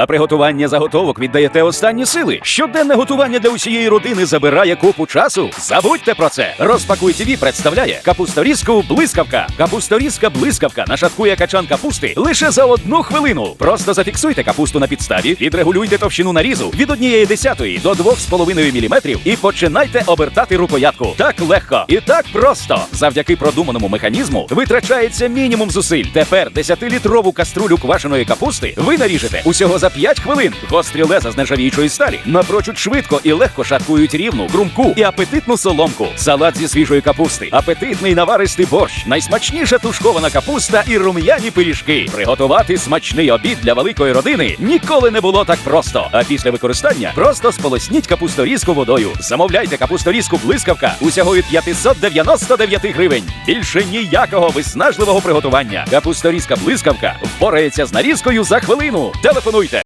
На приготування заготовок віддаєте останні сили. Щоденне готування для усієї родини забирає купу часу. Забудьте про це. Розпакуй ТВ представляє капусторізку блискавка. Капусторізка блискавка нашаткує качан капусти лише за одну хвилину. Просто зафіксуйте капусту на підставі, відрегулюйте товщину нарізу від 1,1 до 2,5 мм і починайте обертати рукоятку. Так легко і так просто. Завдяки продуманому механізму витрачається мінімум зусиль. Тепер 10-літрову каструлю квашеної капусти ви наріжете усього за 5 хвилин. Гострі леза з нержавіючої сталі напрочуд швидко і легко шаткують рівну, хрумку і апетитну соломку. Салат зі свіжої капусти, апетитний наваристий борщ, найсмачніша тушкована капуста і рум'яні пиріжки. Приготувати смачний обід для великої родини ніколи не було так просто. А після використання просто сполосніть капусторізку водою. Замовляйте капусторізку блискавка усього від 599 гривень. Більше ніякого виснажливого приготування. Капусторізка блискавка впорається з нарізкою за хвилину. Телефонуйте